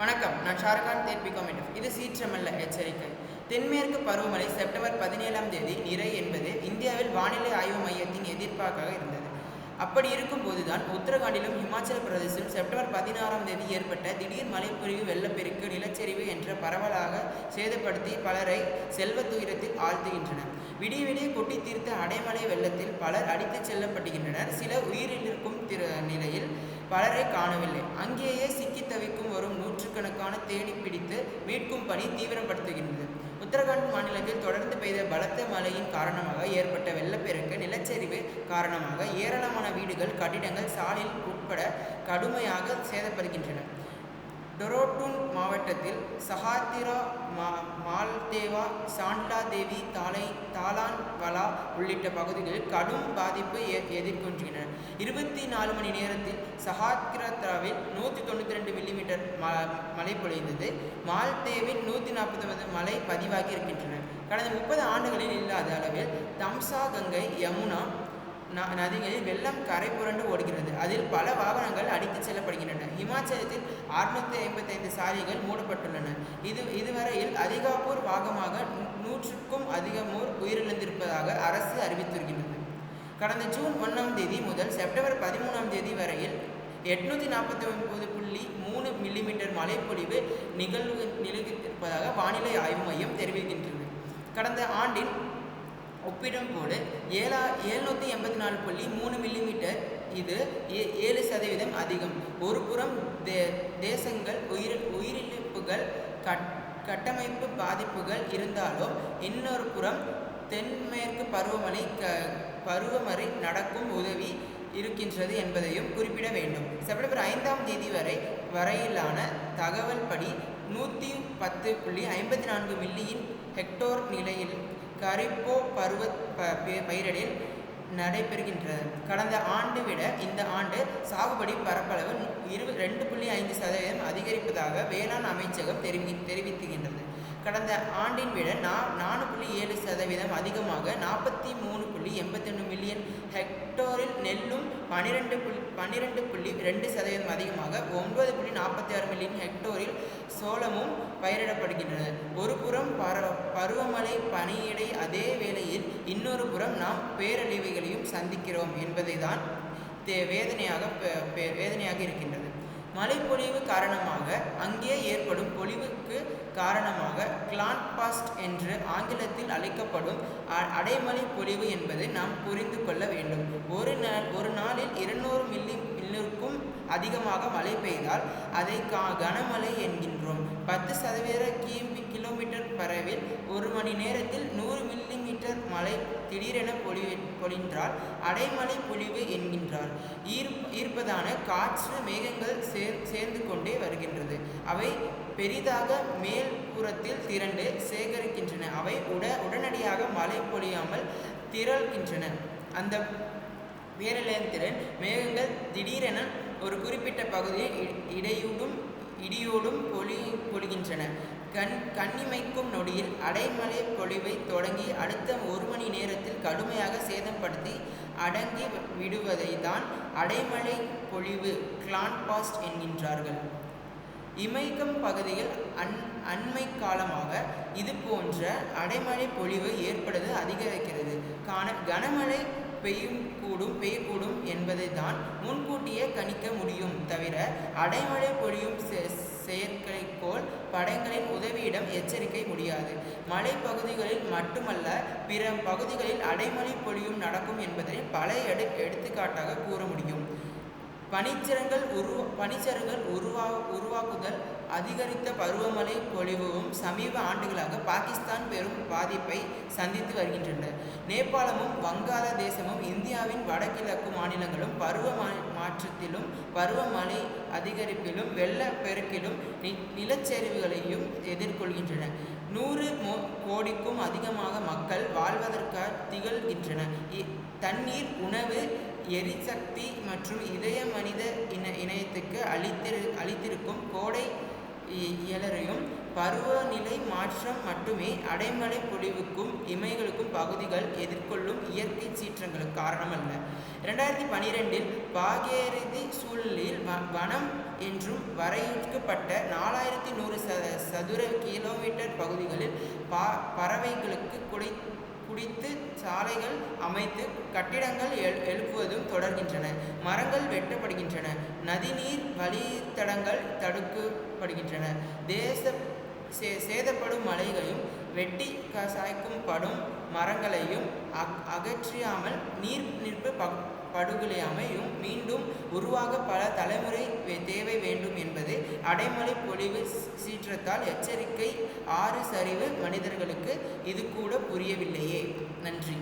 வணக்கம். நான் ஷாருக்கான் தேர்பி காமெண்ட் இது சீற்றமல்ல எச்சரிக்கை. தென்மேற்கு பருவமழை செப்டம்பர் பதினேழாம் தேதி நிறை என்பது இந்தியாவில் வானிலை ஆய்வு மையத்தின் எதிர்ப்பாக இருந்தது. அப்படி இருக்கும்போதுதான் உத்தரகாண்டிலும் இமாச்சல பிரதேசம் செப்டம்பர் பதினாறாம் தேதி ஏற்பட்ட திடீர் மழைப்பொழிவு வெள்ளப்பெருக்கு நிலச்சரிவு என்ற பரவலாக சேதப்படுத்தி பலரை செல்வத் துயரத்தில் ஆழ்த்துகின்றன விடிய விடிய கொட்டி தீர்த்த அடைமலை வெள்ளத்தில் பலர் அடித்துச் செல்லப்படுகின்றனர் சில உயிரிழக்கும் திரு நிலையில் பலரை காணவில்லை. அங்கேயே சிக்கி தவிக்கும் வரும் நூற்றுக்கணக்கான தேடி பிடித்து மீட்கும் பணி தீவிரப்படுத்துகின்றது. உத்தரகாண்ட் மாநிலத்தில் தொடர்ந்து பெய்த பலத்த மழையின் காரணமாக ஏற்பட்ட வெள்ளப்பெருக்கு நிலச்சரிவு காரணமாக ஏராளமான வீடுகள் கட்டிடங்கள் சாலையில் உட்பட கடுமையாக சேதப்படுகின்றன. டொரோட்டூன் மாவட்டத்தில் சஹாத்திரா மா மால்தேவா சாண்டா தேவி தாலை தாலான்வலா உள்ளிட்ட பகுதிகளில் கடும் பாதிப்பு எ எதிர்கொள்கின்றன. இருபத்தி நாலு மணி நேரத்தில் சஹாத்திராவில் நூற்றி தொண்ணூற்றி ரெண்டு மில்லிமீட்டர் ம மழை பொழிந்தது. மால்தேவில் நூற்றி நாற்பத்தொன்பது மழை பதிவாகி இருக்கின்றன. கடந்த முப்பது ஆண்டுகளில் இல்லாத அளவில் தம்சா கங்கை யமுனா நதிகளில் வெள்ளம் கரை புரண்டு ஓடுகிறது. அதில் பல வாகனங்கள் அடித்துச் செல்லப்படுகின்றன. இமாச்சலத்தில் அறுநூத்தி ஐம்பத்தைந்து சாலைகள் மூடப்பட்டுள்ளன. இது இதுவரையில் அதிகாப்பூர் பாகமாக நூ- நூற்றுக்கும் அதிகமோர் உயிரிழந்திருப்பதாக அரசு அறிவித்திருக்கிறது கடந்த ஜூன் ஒன்றாம் தேதி முதல் செப்டம்பர் பதிமூணாம் தேதி வரையில் எட்நூற்றி நாற்பத்தி ஒன்பது புள்ளி மூணு மில்லிமீட்டர் மழைப்பொழிவு நிகழ்வு நிலவிருப்பதாக வானிலை ஆய்வு மையம் தெரிவிக்கின்றது. கடந்த ஆண்டின் ஒப்பிடும்போது ஏழா எழுநூற்றி எண்பத்தி நாலு புள்ளி மூணு மில்லிமீட்டர் இது ஏ- ஏழு சதவீதம் அதிகம். ஒரு புறம் தே தேசங்கள் உயிர் உயிரிழப்புகள் கட் கட்டமைப்பு பாதிப்புகள் இருந்தாலும் இன்னொரு புறம் தென்மேற்கு பருவமழை க பருவமழை நடக்கும் உதவி இருக்கின்றது என்பதையும் குறிப்பிட வேண்டும். செப்டம்பர் ஐந்தாம் தேதி வரை வரையிலான தகவல் படி நூற்றி பத்து புள்ளி ஐம்பத்தி நான்கு மில்லியின் ஹெக்டோர் நிலையில் கரிப்போ பருவ ப- பயிரிடில் நடைபெறுகின்றது கடந்த ஆண்டு விட இந்த ஆண்டு சாகுபடி பரப்பளவு இரு ரெண்டு புள்ளி ஐந்து சதவீதம் அதிகரிப்பதாக வேளாண் அமைச்சகம் தெரிவி தெரிவித்துகின்றது கடந்த ஆண்டின் விட நா நாலு புள்ளி ஏழு சதவீதம் அதிகமாக நாற்பத்தி மூணு புள்ளி எண்பத்தொன்று மில்லியன் ஹெக்டோரில் நெல்லும் பன்னிரெண்டு புள்ளி பன்னிரெண்டு புள்ளி ரெண்டு சதவீதம் அதிகமாக ஒன்பது புள்ளி நாற்பத்தி ஆறு மில்லியன் ஹெக்டோரில் சோளமும் பயிரிடப்படுகின்றன. ஒரு புறம் பர பருவமழை பணியிடை அதே வேளையில் இன்னொரு புறம் நாம் பேரழிவுகளையும் சந்திக்கிறோம் என்பதை தான் வேதனையாக பே- வேதனையாக இருக்கின்றது. மழைப்பொழிவு காரணமாக அங்கே ஏற்படும் பொழிவுக்கு காரணமாக கிளான்பாஸ்ட் என்று ஆங்கிலத்தில் அழைக்கப்படும் அ- பொழிவு என்பது நாம் புரிந்து கொள்ள வேண்டும். ஒரு நாள் ஒரு நாளில் இருநூறு மில்லி மில்லிற்கும் அதிகமாக மழை பெய்தால் அதை கா கனமழை என்கின்றோம். பத்து சதவீத கிமி கிலோமீட்டர் பரவில் ஒரு மணி நேரத்தில் நூறு மில்லிமீட்டர் மழை திடீரென பொழிவு பொழிந்தால் அடைமலை பொழிவு என் ஈர் காற்று மேகங்கள் சேர் சேர்ந்து கொண்டே வருகின்றது. அவை பெரிதாக மேல்புறத்தில் திரண்டு சேகரிக்கின்றன. அவை உட உடனடியாக மழை பொழியாமல் திரள்கின்றன. அந்த பேரலையத்திறன் மேகங்கள் திடீரென ஒரு குறிப்பிட்ட பகுதியில் இ- இடையூடும் இடியோடும் பொழி பொழிகின்றன. கண் கண்ணிமைக்கும் நொடியில் அடைமலை பொழிவை தொடங்கி அடுத்த ஒரு மணி நேரத்தில் கடுமையாக சேதப்படுத்தி அடங்கி விடுவதை தான் அடைமழை பொழிவு கிளான்பாஸ்ட் என்கின்றார்கள். இமைக்கம் பகுதியில் அன் அண்மை காலமாக இது போன்ற அடைமழை பொழிவு ஏற்படுவது அதிகரிக்கிறது. காண கனமழை பெய்யும் கூடும் பெய்யக்கூடும் என்பதை தான் முன்கூட்டியே கணிக்க முடியும் தவிர அடைமழை பொழியும் செ- செயற்கைக்கோள் படங்களின் உதவியிடம் எச்சரிக்கை முடியாது. மலைப்பகுதிகளில் மட்டுமல்ல பிற பகுதிகளில் அடைமழை பொழியும் நடக்கும் என்பதை பல எடு எடுத்துக்காட்டாக கூற முடியும். பனிச்சரங்கள் உரு பனிச்சரங்கள் உருவா உருவாக்குதல் அதிகரித்த பருவமழை பொழிவும் சமீப ஆண்டுகளாக பாகிஸ்தான் பெரும் பாதிப்பை சந்தித்து வருகின்றன. நேபாளமும் வங்காளதேசமும் இந்தியாவின் வடகிழக்கு மாநிலங்களும் பருவ மா- மாற்றத்திலும் பருவமழை அதிகரிப்பிலும் வெள்ளப்பெருக்கிலும் நி நிலச்சரிவுகளையும் எதிர்கொள்கின்றன. நூறு மோ கோடிக்கும் அதிகமாக மக்கள் வாழ்வதற்காக திகழ்கின்றன. இ- தண்ணீர் உணவு எரிசக்தி மற்றும் இதய மனித இன இணையத்துக்கு அளித்திரு அளித்திருக்கும் கோடை இ- இயலரையும் பருவநிலை மாற்றம் மட்டுமே அடைமலை பொழிவுக்கும் இமைகளுக்கும் பகுதிகள் எதிர்கொள்ளும் இயற்கை சீற்றங்களுக்கு காரணமல்ல. இரண்டாயிரத்தி பனிரெண்டில் பாகேரதி சூழலில் வ வனம் என்றும் வரையறுக்கப்பட்ட நாலாயிரத்தி நூறு ச சதுர கிலோமீட்டர் பகுதிகளில் பா பறவைகளுக்கு குடை குடித்து சாலைகள் அமைத்து கட்டிடங்கள் எழு எழுப்புவதும் தொடர்கின்றன. மரங்கள் வெட்டப்படுகின்றன. நதிநீர் வழித்தடங்கள் தடுக்கப்படுகின்றன. தேச சே சேதப்படும் மலைகளையும் வெட்டி கசாய்க்கும் சாய்க்கும் படும் மரங்களையும் அக் அகற்றியாமல் நீர் நிற்பு படுகொலை அமையும். மீண்டும் உருவாக பல தலைமுறை தேவை வேண்டும் என்பது அடைமழை பொழிவு சீற்றத்தால் எச்சரிக்கை ஆறு சரிவு மனிதர்களுக்கு இது கூட புரியவில்லையே. நன்றி.